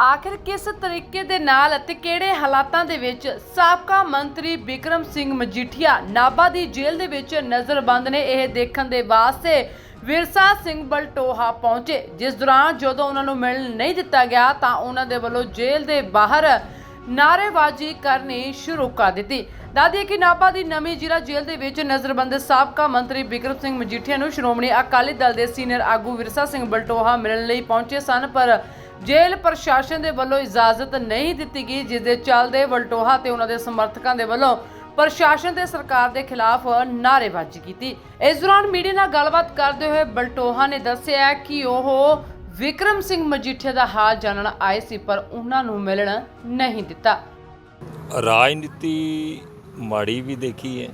ਆਖਿਰ ਕਿਸ ਤਰੀਕੇ ਦੇ ਨਾਲ ਅਤੇ ਕਿਹੜੇ ਹਾਲਾਤਾਂ ਦੇ ਵਿੱਚ ਸਾਬਕਾ ਮੰਤਰੀ ਬਿਕਰਮ ਸਿੰਘ ਮਜੀਠੀਆ ਨਾਭਾ ਦੀ ਜੇਲ੍ਹ ਦੇ ਵਿੱਚ ਨਜ਼ਰਬੰਦ ਨੇ? ਇਹ ਦੇਖਣ ਦੇ ਵਾਸਤੇ ਵਿਰਸਾ ਸਿੰਘ ਬਲਟੋਹਾ ਪਹੁੰਚੇ। ਜਿਸ ਦੌਰਾਨ ਜਦੋਂ ਉਹਨਾਂ ਨੂੰ ਮਿਲਣ ਨਹੀਂ ਦਿੱਤਾ ਗਿਆ ਤਾਂ ਉਹਨਾਂ ਦੇ ਵੱਲੋਂ ਜੇਲ੍ਹ ਦੇ ਬਾਹਰ ਨਾਅਰੇਬਾਜ਼ੀ ਕਰਨੀ ਸ਼ੁਰੂ ਕਰ ਦਿੱਤੀ। ਦਾਦੀ ਕਿ ਨਾਭਾ ਦੀ ਨਵੀਂ ਜ਼ਿਲ੍ਹਾ ਜੇਲ੍ਹ ਦੇ ਵਿੱਚ ਨਜ਼ਰਬੰਦ ਸਾਬਕਾ ਮੰਤਰੀ ਬਿਕਰਮ ਸਿੰਘ ਮਜੀਠੀਆ ਨੂੰ ਸ਼੍ਰੋਮਣੀ ਅਕਾਲੀ ਦਲ ਦੇ ਸੀਨੀਅਰ ਆਗੂ ਵਿਰਸਾ ਸਿੰਘ ਬਲਟੋਹਾ ਮਿਲਣ ਲਈ ਪਹੁੰਚੇ ਸਨ, ਪਰ ਜੇਲ੍ਹ ਪ੍ਰਸ਼ਾਸਨ ਦੇ ਵੱਲੋਂ ਇਜਾਜ਼ਤ ਨਹੀਂ ਦਿੱਤੀ ਗਈ, ਜਿਸ ਦੇ ਚੱਲਦੇ ਬਲਟੋਹਾ ਤੇ ਉਹਨਾਂ ਦੇ ਸਮਰਥਕਾਂ ਦੇ ਵੱਲੋਂ ਪ੍ਰਸ਼ਾਸਨ ਤੇ ਸਰਕਾਰ ਦੇ ਖਿਲਾਫ ਨਾਅਰੇਬਾਜ਼ੀ ਕੀਤੀ। ਇਸ ਦੌਰਾਨ ਮੀਡੀਆ ਨਾਲ ਗੱਲਬਾਤ ਕਰਦੇ ਹੋਏ ਬਲਟੋਹਾ ਨੇ ਦੱਸਿਆ ਕਿ ਉਹ ਵਿਕਰਮ ਸਿੰਘ ਮਜੀਠੀਆ ਦਾ ਹਾਲ ਜਾਣਨ ਆਏ ਸੀ, ਪਰ ਉਹਨਾਂ ਨੂੰ ਮਿਲਣ ਨਹੀਂ ਦਿੱਤਾ। ਰਾਜਨੀਤੀ ਮਾੜੀ ਵੀ ਦੇਖੀ ਹੈ,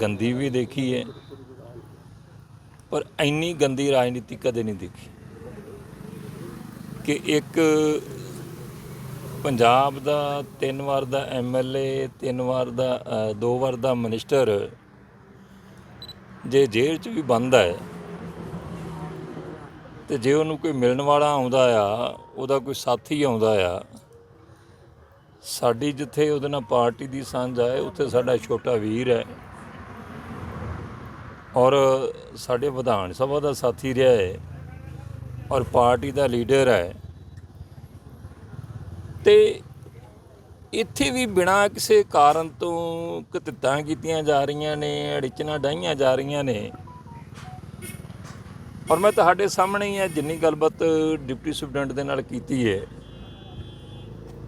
ਗੰਦੀ ਵੀ ਦੇਖੀ ਹੈ, ਪਰ ਇੰਨੀ ਗੰਦੀ ਰਾਜਨੀਤੀ ਕਦੇ ਨਹੀਂ ਦੇਖੀ। ਕਿ ਇੱਕ ਪੰਜਾਬ ਦਾ ਤਿੰਨ ਵਾਰ ਦਾ ਐਮਐਲਏ ਤਿੰਨ ਵਾਰ ਦਾ ਦੋ ਵਾਰ ਦਾ ਮਿਨਿਸਟਰ ਜੇ ਜੇਲ੍ਹ 'ਚ ਵੀ ਬੰਦ ਹੈ ਤੇ ਜੇ ਉਹਨੂੰ ਕੋਈ ਮਿਲਣ ਵਾਲਾ ਆਉਂਦਾ ਆ, ਉਹਦਾ ਕੋਈ ਸਾਥੀ ਆਉਂਦਾ ਆ, ਸਾਡੀ ਜਿੱਥੇ ਉਹਦੇ ਨਾਲ ਪਾਰਟੀ ਦੀ ਸਾਂਝ ਆਏ ਉੱਥੇ ਸਾਡਾ ਛੋਟਾ ਵੀਰ ਹੈ। ਔਰ ਸਾਡੇ ਵਿਧਾਨ ਸਭਾ ਦਾ ਸਾਥੀ ਰਿਹਾ ਹੈ। ਔਰ ਪਾਰਟੀ ਦਾ ਲੀਡਰ ਹੈ। ਤੇ ਇੱਥੇ ਵੀ ਬਿਨਾਂ ਕਿਸੇ ਕਾਰਨ ਤੋਂ ਕਤਿੱਤਾਂ ਕੀਤੀਆਂ ਜਾ ਰਹੀਆਂ ਨੇ, ਅੜਿਚਣਾ ਡਾਈਆਂ ਜਾ ਰਹੀਆਂ ਨੇ। ਔਰ ਮੈਂ ਤੁਹਾਡੇ ਸਾਹਮਣੇ ਹੀ ਹੈ ਜਿੰਨੀ ਗੱਲਬਾਤ ਡਿਪਟੀ ਸੁਪਰਡੈਂਟ ਦੇ ਨਾਲ ਕੀਤੀ ਹੈ।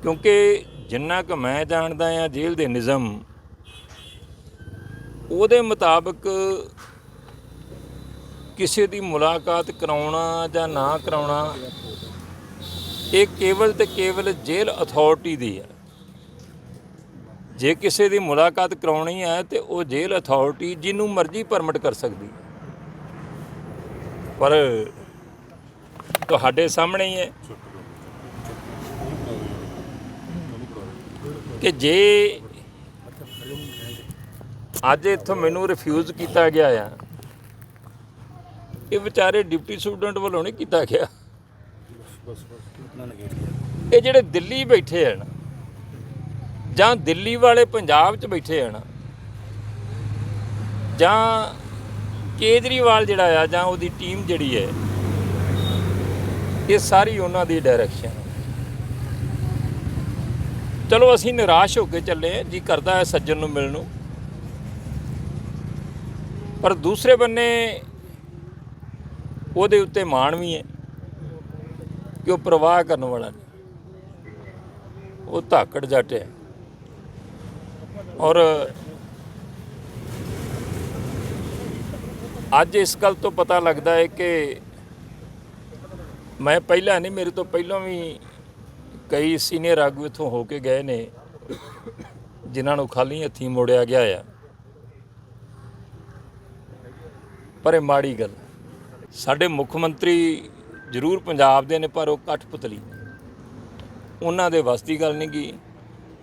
ਕਿਉਂਕਿ ਜਿੰਨਾ ਕੁ ਮੈਂ ਜਾਣਦਾ ਆ ਜੇਲ੍ਹ ਦੇ ਨਿਜ਼ਮ, ਉਹਦੇ ਮੁਤਾਬਕ ਕਿਸੇ ਦੀ ਮੁਲਾਕਾਤ ਕਰਾਉਣਾ ਜਾਂ ਨਾ ਕਰਾਉਣਾ ਇਹ ਕੇਵਲ ਤੇ ਕੇਵਲ ਜੇਲ੍ਹ ਅਥਾਰਟੀ ਦੀ ਹੈ। ਜੇ ਕਿਸੇ ਦੀ ਮੁਲਾਕਾਤ ਕਰਾਉਣੀ ਹੈ ਤੇ ਉਹ ਜੇਲ੍ਹ ਅਥਾਰਟੀ ਜਿਹਨੂੰ ਮਰਜ਼ੀ ਪਰਮਿਟ ਕਰ ਸਕਦੀ ਹੈ। ਪਰ ਤੁਹਾਡੇ ਸਾਹਮਣੇ ਹੀ ਹੈ ਕਿ ਜੇ ਅੱਜ ਇੱਥੋਂ ਮੈਨੂੰ ਰਿਫਿਊਜ਼ ਕੀਤਾ ਗਿਆ ਆ, ਇਹ ਵਿਚਾਰੇ ਡਿਪਟੀ ਸਟੂਡੈਂਟ ਵੱਲੋਂ ਨਹੀਂ ਕੀਤਾ ਗਿਆ। ਇਹ ਜਿਹੜੇ ਦਿੱਲੀ ਬੈਠੇ ਹਨ ਜਾਂ ਦਿੱਲੀ ਵਾਲੇ ਪੰਜਾਬ 'ਚ ਬੈਠੇ ਹਨ ਜਾਂ ਕੇਜਰੀਵਾਲ ਜਿਹੜਾ ਆ ਜਾਂ ਉਹਦੀ ਟੀਮ ਜਿਹੜੀ ਹੈ, ਇਹ ਸਾਰੀ ਉਹਨਾਂ ਦੀ ਡਾਇਰੈਕਸ਼ਨ ਹੈ। ਚਲੋ ਅਸੀਂ ਨਿਰਾਸ਼ ਹੋ ਕੇ ਚੱਲੇ ਹਾਂ, ਜੀ ਕਰਦਾ ਹੈ ਸੱਜਣ ਨੂੰ ਮਿਲਣ ਨੂੰ। ਪਰ ਦੂਸਰੇ ਬੰਨੇ ਉਹਦੇ ਉੱਤੇ ਮਾਣ ਵੀ ਹੈ। ਕਿ ਉਹ ਪ੍ਰਵਾਹ ਕਰਨ ਵਾਲਾ ਨਹੀਂ। ਉਹ ਧਾਕੜ ਜੱਟ ਹੈ। ਔਰ ਅੱਜ ਇਸ ਗੱਲ ਤੋਂ ਪਤਾ ਲੱਗਦਾ ਹੈ ਕਿ ਮੈਂ ਪਹਿਲਾਂ ਨਹੀਂ, ਮੇਰੇ ਤੋਂ ਪਹਿਲਾਂ ਵੀ ਕਈ ਸੀਨੀਅਰ ਆਗੂ ਇੱਥੋਂ ਹੋ ਕੇ ਗਏ ਨੇ, ਜਿਨ੍ਹਾਂ ਨੂੰ ਖਾਲੀ ਹੱਥੀਂ ਮੋੜਿਆ ਗਿਆ ਆ। ਪਰ ਇਹ ਮਾੜੀ ਗੱਲ ਸਾਡੇ ਮੁੱਖ ਮੰਤਰੀ ਜ਼ਰੂਰ ਪੰਜਾਬ ਦੇ ਨੇ, ਪਰ ਉਹ ਕਠਪੁਤਲੀ ਉਹਨਾਂ ਦੇ ਵਸਤੀ ਗੱਲ ਨਹੀਂ ਗੀ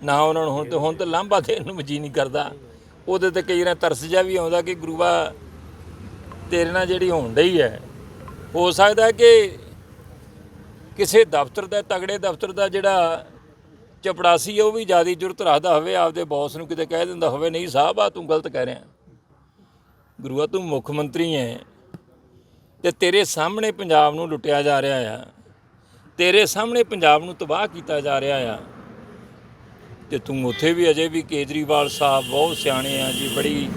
ਨਾ ਉਹਨਾਂ ਨੂੰ ਹੁਣ ਤੇ ਹੁਣ ਤਾਂ ਲਾਂਭਾ ਦੇਣ ਨੂੰ ਮਜੀ ਨਹੀਂ ਕਰਦਾ। ਉਹਦੇ ਤੇ ਕਈ ਵਾਰ ਤਰਸ ਜਾ ਵੀ ਆਉਂਦਾ ਕਿ ਗੁਰੂਆ ਤੇਰੇ ਨਾਲ ਜਿਹੜੀ ਹੋਣ ਡਈ ਹੈ। ਹੋ ਸਕਦਾ ਕਿ ਕਿਸੇ ਦਫ਼ਤਰ ਦਾ, ਤਗੜੇ ਦਫ਼ਤਰ ਦਾ ਜਿਹੜਾ ਚਪੜਾਸੀ ਉਹ ਵੀ ਜ਼ਿਆਦਾ ਜੁਰਤ ਰੱਖਦਾ ਹੋਵੇ। ਆਪਦੇ ਬੌਸ ਨੂੰ ਕਿਤੇ ਕਹਿ ਦਿੰਦਾ ਹੋਵੇ, ਨਹੀਂ ਸਾਹਿਬ ਆ ਤੂੰ ਗਲਤ ਕਹਿ ਰਿਹਾ। ਗੁਰੂਆ, ਤੂੰ ਮੁੱਖ ਮੰਤਰੀ ਹੈ। ਤੇ ਤੇਰੇ ਸਾਹਮਣੇ ਪੰਜਾਬ ਨੂੰ ਲੁੱਟਿਆ ਜਾ ਰਿਹਾ ਆ। ਤੇਰੇ ਸਾਹਮਣੇ ਪੰਜਾਬ ਨੂੰ ਤਬਾਹ ਕੀਤਾ ਜਾ ਰਿਹਾ ਆ। ਤੇ ਤੂੰ ਉੱਥੇ ਵੀ ਅਜੇ ਵੀ ਕੇਜਰੀਵਾਲ ਸਾਹਿਬ ਬਹੁਤ ਸਿਆਣੇ ਆ ਜੀ, ਬੜੀ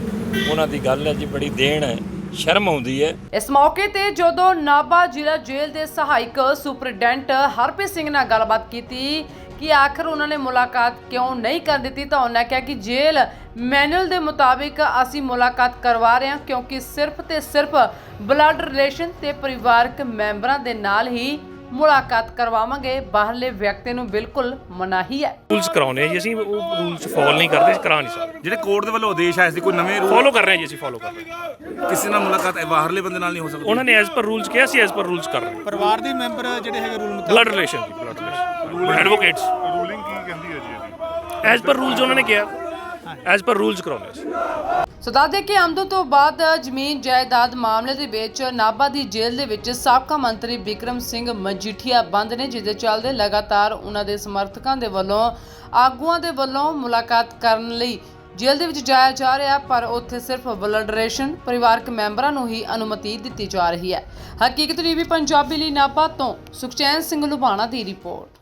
ਉਹਨਾਂ ਦੀ ਗੱਲ ਹੈ ਜੀ, ਬੜੀ ਦੇਣ ਹੈ, ਸ਼ਰਮ ਆਉਂਦੀ ਹੈ। ਇਸ ਮੌਕੇ ਤੇ ਜਦੋਂ ਨਾਭਾ ਜ਼ਿਲ੍ਹਾ ਜੇਲ੍ਹ ਦੇ ਸਹਾਇਕ ਸੁਪਰਡੈਂਟ ਹਰਪ੍ਰੀਤ ਸਿੰਘ ਨਾਲ ਗੱਲਬਾਤ ਕੀਤੀ ਕਿ ਆਖਰ ਉਹਨਾਂ ਨੇ ਮੁਲਾਕਾਤ ਕਿਉਂ ਨਹੀਂ ਕਰ ਦਿੱਤੀ? ਤਾਂ ਉਹਨਾਂ ਕਿਹਾ ਕਿ ਜੇਲ੍ਹ ਮੈਨੂਅਲ ਦੇ ਮੁਤਾਬਿਕ ਅਸੀਂ ਮੁਲਾਕਾਤ ਕਰਵਾ ਰਹੇ ਹਾਂ ਕਿਉਂਕਿ ਸਿਰਫ ਤੇ ਸਿਰਫ ਬਲੱਡ ਰਿਲੇਸ਼ਨ ਤੇ ਪਰਿਵਾਰਕ ਮੈਂਬਰਾਂ ਦੇ ਨਾਲ ਹੀ ਮੁਲਾਕਾਤ ਕਰਵਾਵਾਂਗੇ। ਬਾਹਰਲੇ ਵਿਅਕਤੀ ਨੂੰ ਬਿਲਕੁਲ ਮਨਾਹੀ ਹੈ। ਰੂਲਸ ਕਰਾਉਨੇ ਆ ਜੀ ਅਸੀਂ। ਉਹ ਰੂਲਸ ਫੋਲੋ ਨਹੀਂ ਕਰਦੇ ਕਰਾ ਨਹੀਂ ਸਕਦੇ। ਜਿਹੜੇ ਕੋਰਟ ਦੇ ਵੱਲੋਂ ਆਦੇਸ਼ ਆਏ ਸੀ ਕੋਈ ਨਵੇਂ ਰੂਲ ਫੋਲੋ ਕਰ ਰਹੇ ਹਾਂ ਜੀ ਅਸੀਂ ਫੋਲੋ ਕਰ ਰਹੇ ਹਾਂ। ਕਿਸੇ ਨਾਲ ਮੁਲਾਕਾਤ ਬਾਹਰਲੇ ਬੰਦੇ ਨਾਲ ਨਹੀਂ ਹੋ ਸਕਦੀ। ਉਹਨਾਂ ਨੇ ਐਜ਼ ਪਰ ਰੂਲਸ ਕਿਹਾ ਸੀ ਐਜ਼ ਪਰ ਰੂਲਸ ਕਰ ਰਹੇ ਹਾਂ। ਪਰਿਵਾਰ ਦੇ ਮੈਂਬਰ ਜਿਹੜੇ ਹੈਗੇ ਰੂਲ ਮੁਤਾਬਕ ਬਲੱਡ ਰਿਲੇਸ਼ਨ ਜੀ ਬਲੱਡ ਰਿਲੇਸ਼ਨ ਐਡਵੋਕੇਟਸ ਰੂਲਿੰਗ ਕੀ ਕਹਿੰਦੀ ਹੈ ਜੀ ਇਹਦੀ? ਐਜ਼ ਪਰ ਰੂਲਸ ਉਹਨਾਂ ਨੇ ਕਿਹਾ। ਐਜ਼ ਪਰ ਰੂਲਸ ਕਰਾਉਣੇ ਸੀ। ਸੋ ਦੱਸ ਕਿ ਆਮਦਨ ਤੋਂ ਬਾਅਦ ਜ਼ਮੀਨ ਜਾਇਦਾਦ ਮਾਮਲੇ ਦੇ ਵਿੱਚ ਨਾਭਾ ਦੀ ਜੇਲ੍ਹ ਦੇ ਵਿੱਚ ਸਾਬਕਾ ਮੰਤਰੀ ਬਿਕਰਮ ਸਿੰਘ ਮਜੀਠੀਆ ਬੰਦ ਨੇ ਜਿਸ ਦੇ ਚੱਲਦੇ ਲਗਾਤਾਰ ਉਹਨਾਂ ਦੇ ਸਮਰਥਕਾਂ ਦੇ ਵੱਲੋਂ ਆਗੂਆਂ ਦੇ ਵੱਲੋਂ ਮੁਲਾਕਾਤ ਕਰਨ ਲਈ ਜੇਲ੍ਹ ਦੇ ਵਿੱਚ ਜਾਇਆ ਜਾ ਰਿਹਾ, ਪਰ ਉੱਥੇ ਸਿਰਫ ਵਲਡਰੇਸ਼ਨ ਪਰਿਵਾਰਕ ਮੈਂਬਰਾਂ ਨੂੰ ਹੀ ਅਨੁਮਤੀ ਦਿੱਤੀ ਜਾ ਰਹੀ ਹੈ। ਹਕੀਕਤ ਟੀਵੀ ਪੰਜਾਬੀ ਲਈ ਨਾਭਾ ਤੋਂ ਸੁਖਚੈਨ ਸਿੰਘ ਲੁਬਾਣਾ ਦੀ ਰਿਪੋਰਟ।